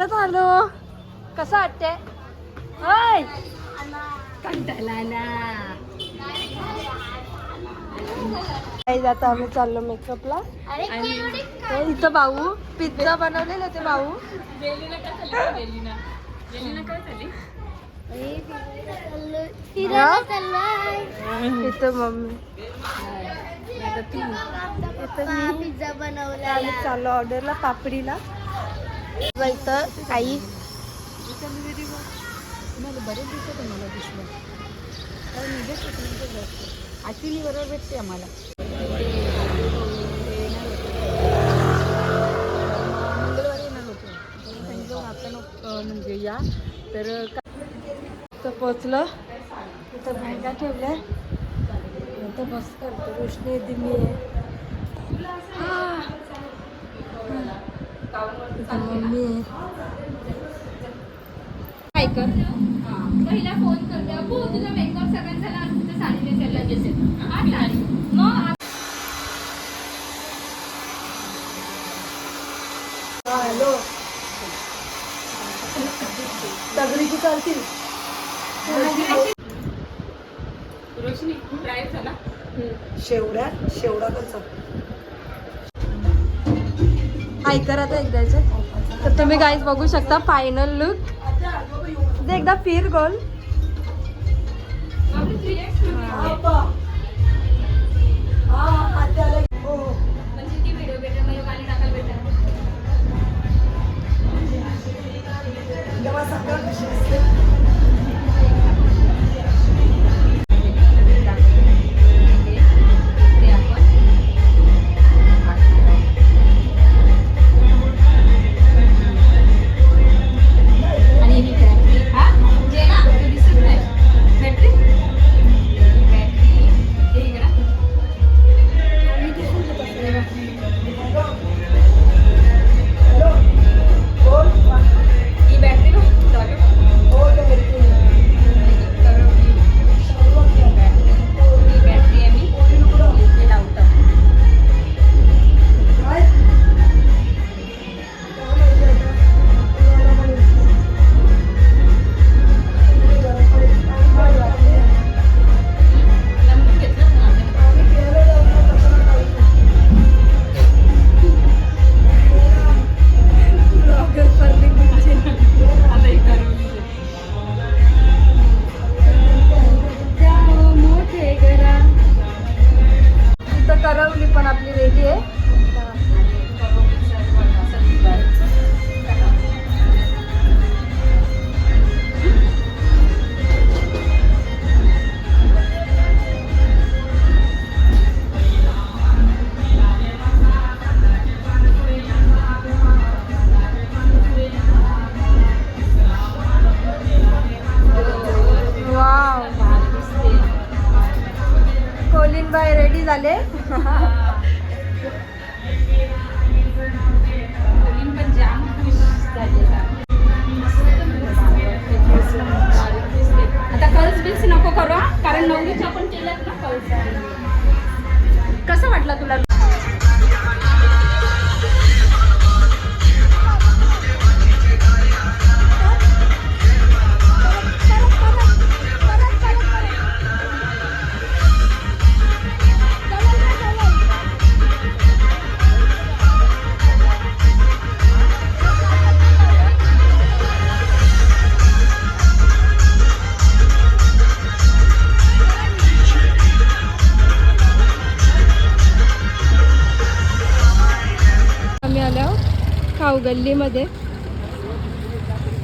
आलो कसं वाटते होय. आता आम्ही चाललो मेकअपला आणि इथं भाऊ पिझ्झा बनवलेला ते भाऊ. इथं मम्मी. इथं मी. पिझ्झा बनवला आम्ही चाललो ऑर्डरला पापडीला. इथं काही आठवणी बरोबर भेटते आम्हाला. मंगळवारी येणार होतो पण सांगितलं आता म्हणजे या. तर तर पोचलं इथं बॅगा ठेवल्या. तर बस करतो. रोशनी दिली आहे. मम्मी काय कर? पहिला फोन करते. अबू तुझा मेकअप सगळ्यांचा झाला. आज तुझं साडी नेसायला लगेच येतो. साडी. मग हॅलो. सगळीची चालतील रोशनी ड्राईव्ह झाला शेवड्या शेवडा कसा? ऐकर आता एकदाच तर तुम्ही गाईज बघू शकता फायनल लुक ते एकदा फिर गोल.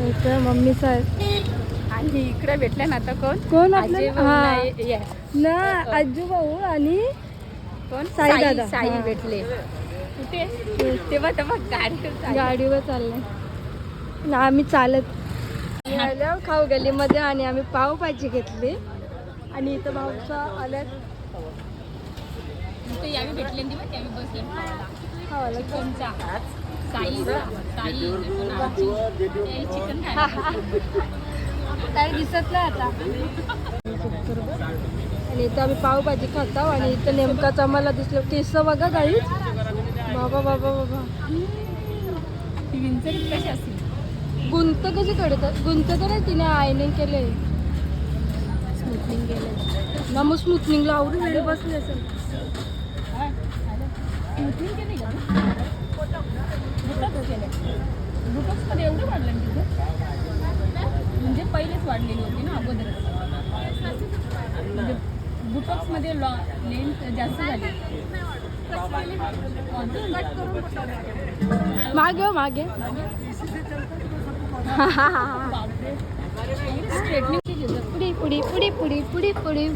इथं मम्मी साहेब आणि इकडे भेटले ना आता कोण? कोण आपलं? हा. ना आजू भाऊ आणि कोण? साई दादा. साई हा. भेटले. कुठे? तेव्हा तेव्हा गाडी गाडीवर चाललंय ना आम्ही चालत. आम्ही आलो खाऊ गल्लीमध्ये आणि आम्ही पावभाजी घेतली. आणि इथं भाऊचा आल्यात. यावी भेटले त्यावेळी बसले. खावायला कोणचा? साई साई चिकन काय दिसत नाही आता. आणि इथं आम्ही पावभाजी खातो आणि इथं नेमकाच आम्हाला दिसलं केस बघा काही बाबा बाबा बाबा. ती विंचर कशी असतील गुंत कशी कडतात गुंत तर नाही तिने आयनिंग केले स्मूथनिंग केलं ना मग स्मूथनिंगला आवडून वेळ बसली असेल. स्मूथनिंग केली का? बुटक्स केले एवढं वाढलं ना तिथे? म्हणजे पहिलेच वाढलेली होती ना अगोदरच. म्हणजे बुटॉक्समध्ये लॉ लेंथ जास्त झाली. मागे हो, मागे. पुडी पुडी पुडी पुडी पुडी पुडी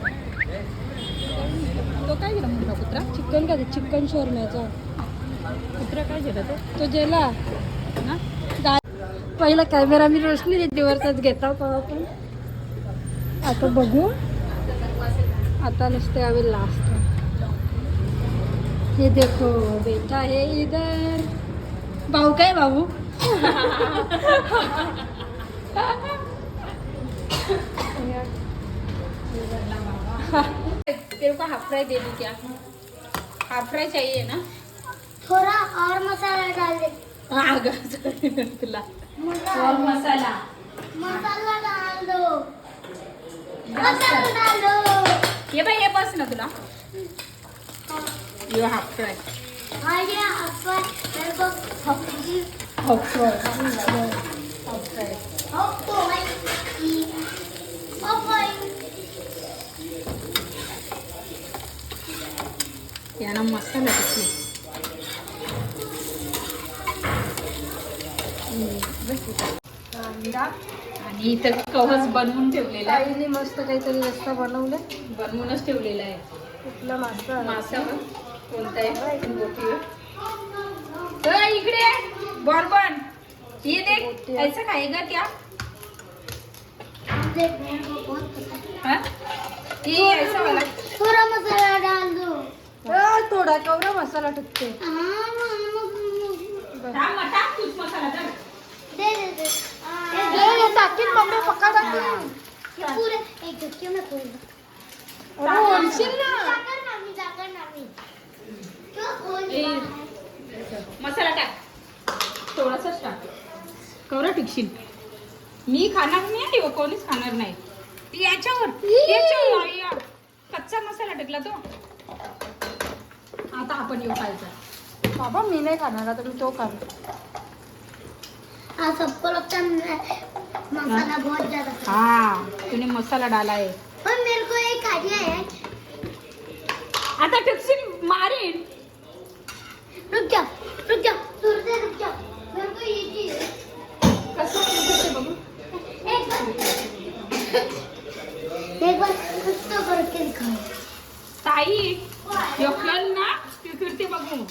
तो काय गेला मोठा कुत्रा? चिकन का चिकन शोरम्याचा. कुत्रा काय गेला तो? तो जेला ना पहिला कॅमेरा मी रोशनी देते वरचाच घेता होता आपण आता बघू. आता नुसते आम्ही लास्ट हे देखो बेटा हे इधर. भाऊ काय भाऊ? तेरे को हाफ फ्राई दे दूँ क्या? हाफ फ्राई चाहिए ना? थोड़ा और मसाला डाल दे हाँ तुला. मसाला. मसाला. मसाला डाल दो मसाला डाल दो ये बाई हे बस ना तुला. यो हाफ फ्राय. हाँ ये अपन मेरे को हाफ फ्राय. ओप्पो भाई ओप्पो याना मसाला किती कांदा आणि इथं कवच बनवून ठेवलेला आहे. ताईने मस्त काहीतरी रस्ता बनवले. बनवूनच ठेवलेला आहे. कुठला मासा? मासा कोणता आहे? बोटी तर इकडे. बॉर्बन ये देख आहे. ऐसा खाएगा क्या देख मेरे को बहुत पसंद हाँ? ये ऐसा वाला थोड़ा मसाला डाल दो. अ, थोडा कवरा मसाला टाकते हाँ मसाला टाक. दे दे दे ए, टाकीन मम्मी पक्का टाकीन ये पूरे एक झटके में खोल दो अरे ओळशील ना जाकर ना मी जाकर ना मी क्यों है? मसाला टाक. थोडासाच टाक. कवरा टिकशील. मी खाणार नाही आणि कोणीच खाणार नाही. ती याच्यावर या. कच्चा मसाला टाकला तो. आता आपण येऊ खायचा. बाबा मी नाही खाणार आता मी तो खाणार. हाँ सबको लगता है मैं- मसाला बहुत ज्यादा खा- हा तूने मसाला डाला आहे और मेरे को एक आइडिया है आता टिकशील मारीन. रुक जा रुक जा दूर से रुक जा. मेरे को ये चीज. कसं करते बघू. एक बार. एक बार कुछ तो करके दिखाओ ताई योकल ना ती फिरते बघू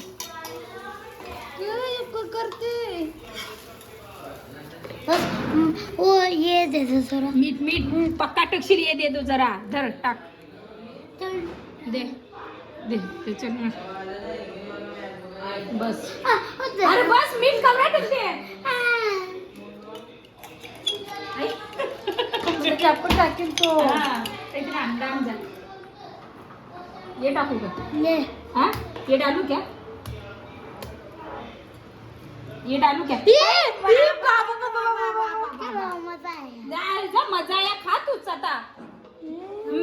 करते बस. हम्म, वो ये दे दो जरा. मीठ मीठ पक्का टकशील ये दे दो जरा. धर टाक. दे दे त्याच्यात बस. ओ दे. अरे बस मीठ आ, म्हणजे आपण टाकीन तो. ये टाकू का? हाँ? ये डालू क्या? ये डालू क्या? चलो मजा आया जा मजा या खा तूच आता.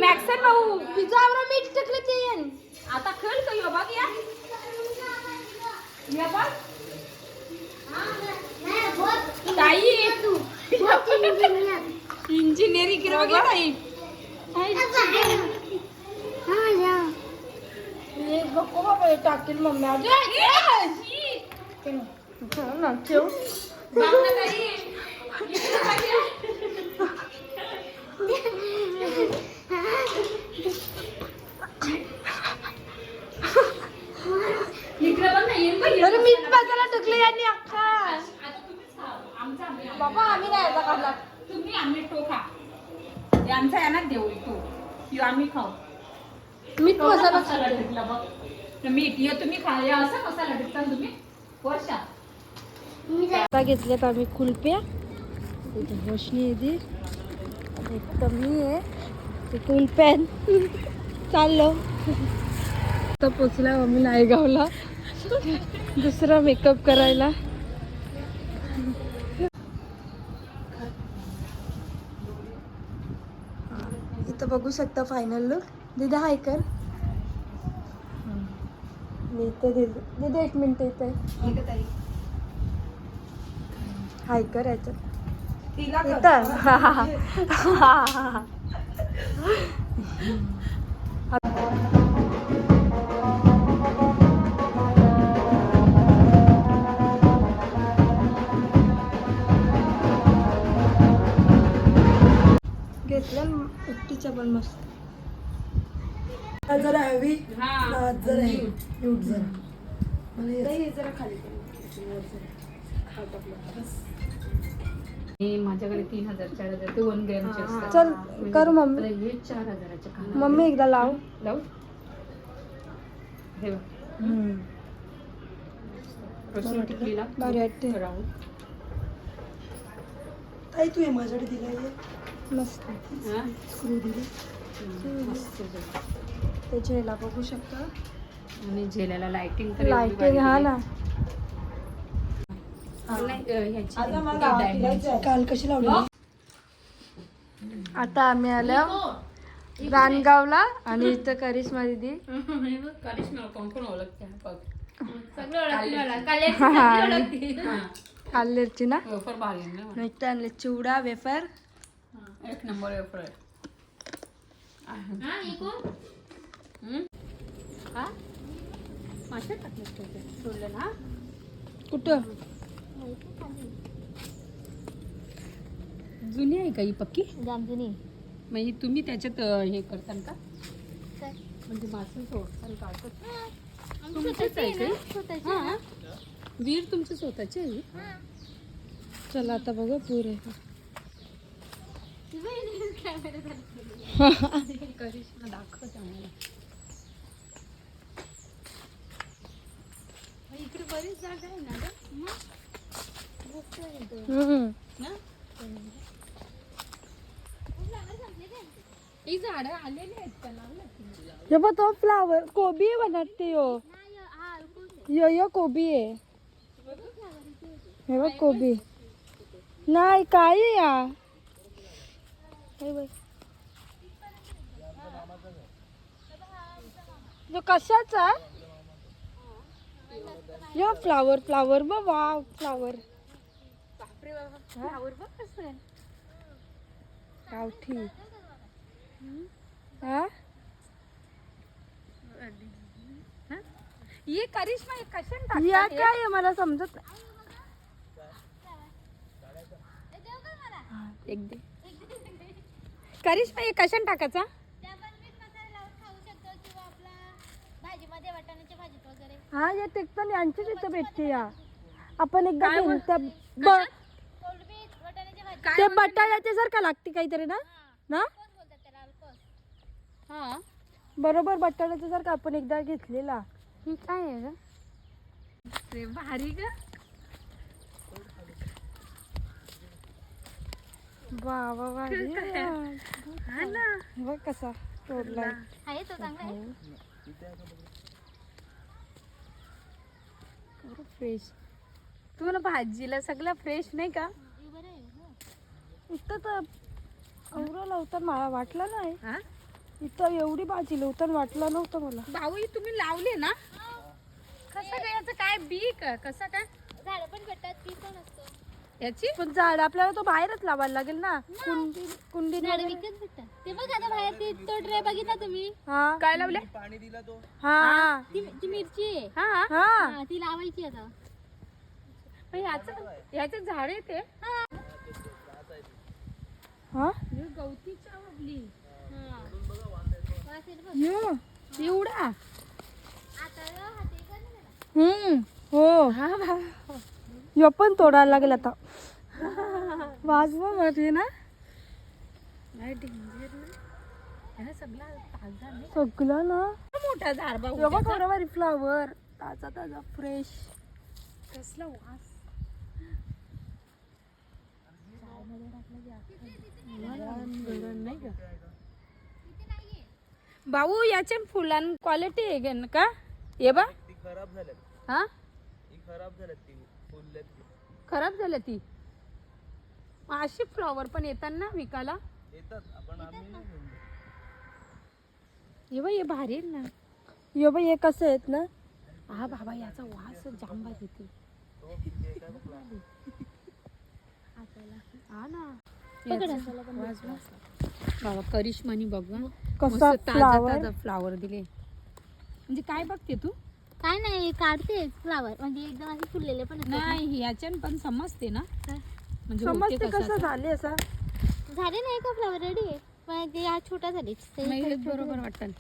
मॅक्सन भाऊ. पिझ्झावर मीठ टाकलं ते. आता खेळ का यो बघ या. या बघ. ताई. इंजिनिअरिंग केलं बघ ताई. बाबा टाकीन मम्मी. ना, ठेव. बाबा आम्ही नाही याचा खाल्ला. तुम्ही आम्ही तो खा. हे आमचा यांना देऊ तो. आम्ही खाऊ. मीठ मसाला मसाला टाकला बघ. तर मीठ हे तुम्ही खा. हे असा मसाला टाकता ना तुम्ही. वर्षा आता घेतल्यात आम्ही कुल्प्या इथे रोशनी येते एक तर मी आहे. ते. चाललो. आता पोचला आम्ही नायगावला. दुसरा मेकअप करायला. बघू शकता फायनल लुक दिदा हाय कर. मी इथे दिदी दिदी एक मिनिट इथे. हाय कर याच्यात. इथं. पण मस्त जरा हवी हा. जरा क्यूट जरा. मला जरा खाली माझ्याकडे तीन हजार चार हजार ते वन ग्रॅमचे असतात. चल कर मम्मी. हे चार हजाराचे मम्मी एकदा लाव. लावू? हे भारी वाटते. ताई तू हे माझ्याकडे दिलं मस्त हा? स्क्रू दिले हम्म, मस्त झालं. ते झेला बघू शकता आणि झेल्याला लाइटिंग तर लाइटिंग हा. ना. काल कशी लावली आता आम्ही आलो रानगावला आणि इथं करिश्मा दिदी करिश्मा कोण कोण ओळखते हा बघ. हा. खाल्लेरची ना आणले चिवडा वेफर एक नंबर वेफर आहे? हा? माशात टाकलं त्याच्यात. सोडलं ना कुठं जुनी आहे का ही पक्की? जामजुनी म्हणजे तुम्ही त्याच्यात हे करताल का? म्हणजे मासे सोडताल काढतात तुमचीच आहे का? हा. वीर तुमची स्वतःची आहे? ही? चला आता बघू पुरे आम्हाला इकडे बरीच जागा आहे ना आलेली आहेत का तो फ्लावर कोबी आहे बनते यो. यो यो कोबी आहे. हे बघ कोबी. नाही काय या? यो कशाचा? यो फ्लावर फ्लावर बघ वाव फ्लावर. फ्लावर बघ कसं गावठी हा? ये करिश्मा कशाने या हे? काय मला समजत. एक दे. करिश्मा हे कशाने टाकायचा? हा या ते पण यांचीच इथं भेटते या. आपण एकदा काय बोल- त्या ब- ते? बटाट्याच्या सारखं लागते काहीतरी ना? ना? हा. बरोबर बटाट्याच्या सारखं आपण एकदा घेतलेला. काय आहे ग? ते भारी ग. वा वा वा ना. बघ कसा तोडलाय. आहे तो चांगला आहे. फ्रेश तुम्हाला भाजीला सगळं फ्रेश नाही का. इथं तर एवढं लावताना मला वाटलं नाही. हा? इथं एवढी भाजी लावताना वाटलं नव्हतं मला. भाऊ तुम्ही लावले ना? कसं काय याचं काय बी का कसं काय? झाडं पण भेटतात पीक पण असतं. याची? पण झाड आपल्याला तो बाहेरच लावायला लागेल ना. कुंडी कुंडी झाडं विकत भेटतात. ते बघ आता बाहेर ते तो ट्रे बघितला तुम्ही? हा. काय लावले? हा. ती ती मिरची आहे. हा. हा हा, ती लावायची आता. पण याचं याचं झाड आहे ते. हा. गवतीच्या आपली हा. वास येतो बघ. यो एवढा? आता हाती कर ना. त्याला. हम्म हो हा. यो पण तोडायला लागेल आता. वाजवा मध्ये ना. सगळं ना. मोठा झाड बाबा यो बघ थोडं भारी फ्लावर ताजा ताजा फ्रेश कसला वास भाऊ याच्या फुलां क्वालिटी आहे का ना ये बा खराब झाल्यात हा खराब झाल्यात. खराब झाल्या ती. मग अशी फ्लॉवर पण येतात ना विकायला. येतात आपण आम्ही नाही घेऊन जात. हे बाई हे भारी आहेत ना. हे बाई हे कसं आहेत ना? हा बाबा याचा वास जांबा देते. हा ना. याचा वास वास. बाबा करिश्मानी बघ हं. कसा मस्त ताजा फ्लावर ताजा फ्लावर दिले. म्हणजे काय बघते तू? काय नाही काढते फ्लावर. म्हणजे एकदम असे फुललेले पण असतात ना. नाही याच्यान पण समजते ना. काय? म्हणजे होते समजते कसं कसं असं. झाले असा? झाले नाही का फ्लावर? रेडी आहे. पण ते हा छोटा झाली. नाही, बरोबर वाटतं.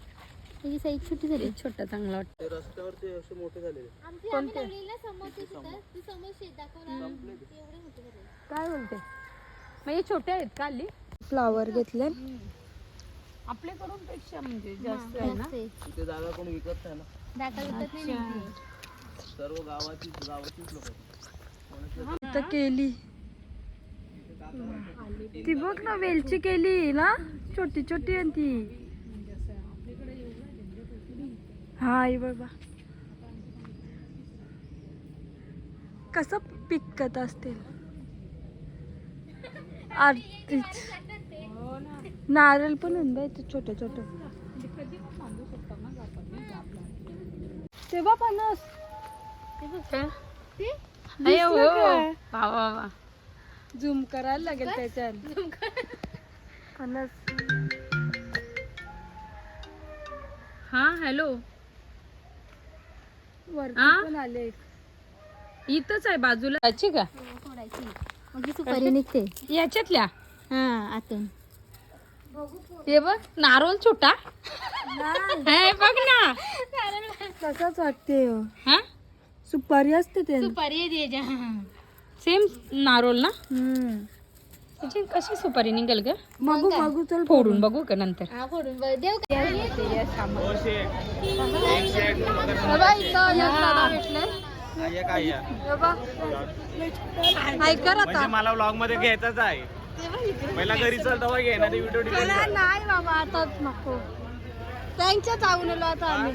त्याची साईज छोटी झाली. छोटा चांगला वाटतं. ते रस्त्यावरचे असे मोठे झालेले आमची आम्ही लावलेली ना समोरचे सुद्धा ती समोर शेत दाखवला ते. एवढे मोठे झाले. काय बोलते हे छोटे आहेत का हल्ली? फ्लावर घेतले. आपल्याकडून पेक्षा म्हणजे जास्त आहे ना? जागा कोण विकत नाही ना. सर्व गावाची गावाचीच लोक. केली. ती बघ ना वेलची केली ना छोटी छोटी आहे ती. हा आई बाबा. कसं पिकत असतील? आरतीच. नारळ पण ਹੁੰਦਾ इथे छोटे छोटे. तेव्हा फणस ते? अरे दिसलं का? वा वा वा. झूम करायला लागेल त्याच्यात. फणस हा हॅलो. वरती आ? पण आले इथंच आहे बाजूला. याची का? हो, फोडायची मग ती सुपारी निघते. याच्यातल्या? हा आतून. हे बघ नारोल छोटा. हे बघ ना. तसाच वाटते. हो. हा सुपारी असते ते. सुपारी आहे त्याच्या सेम नारोल ना? हम्म. त्याची कशी सुपारी निघेल ग? बघू बघू चल फोडून बघू का नंतर? हा फोडून बघ. देव आता. मला व्लॉगमध्ये घ्यायचाच आहे. पहिला घरी चल तेव्हा घे ना ते व्हिडिओ नाही बाबा आताच नको. त्यांच्या जाऊन आलो आता आम्ही.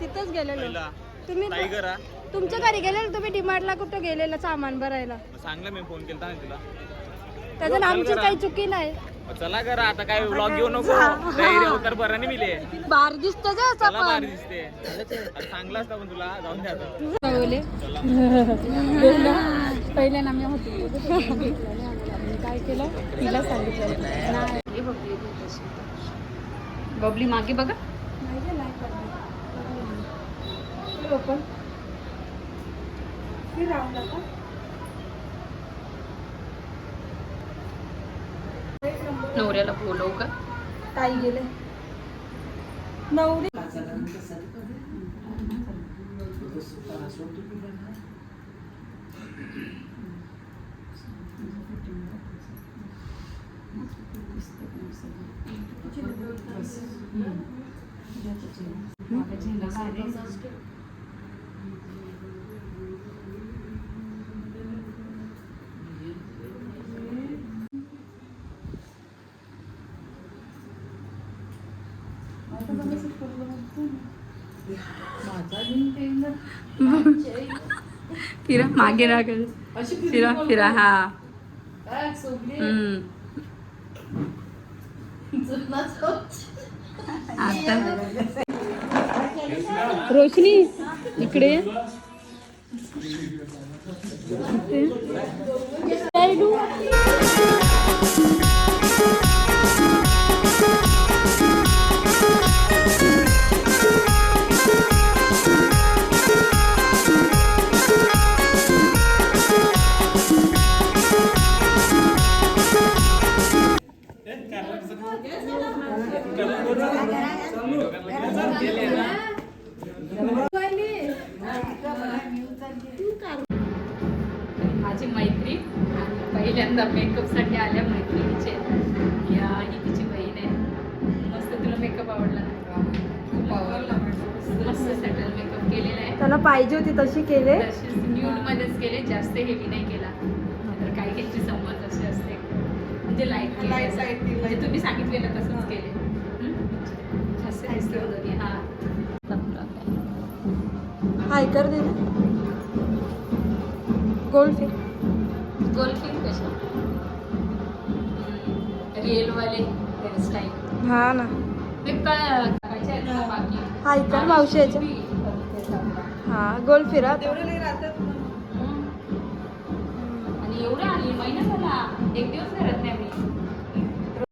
तिथंच गेलेलो. तुम्ही करा तुमच्या घरी गेलेलो तुम्ही डिमार्टला कुठं गेलेला सामान भरायला? सांगलं मी फोन केलता ना तुला. त्याच्यात आमची काही चुकी नाही. मग चला करा आता काय व्लॉग घेऊ नको. तयारी अवतार बरा नाही मिले. बार दिसतो जे असं चला पण. दिसते. आता चांगलं असतं पण तुला जाऊन द्या आता. कळवले पहिल्या ना मी होती. काय केलं? तिला सांगितलं. बघ, हे बघ नवऱ्याला बोलव का? ताई गेले. नवरी. फिरा मागे राहा फिरा फिरा हा. हम्म. आता. रोशनी इकडे ये. तशी केले? तशीच न्यूड मध्येच केले जास्त हेवी नाही केला. तर काही काहीची संमत अशी असते. म्हणजे लाइट केली म्हणजे तुम्ही सांगितलेलं तसंच केले. हा? हाय कर दे गोल्ड फिश गोल फिन कशा? रिअल वाले हेअरस्टाईल हा ना. ते काय ना बाकी? हा इकडे मावशी याच्या. हा गोल फिरा. हम्म. आणि एवढं आली महिना झाला. एक दिवस घरात नाही मी.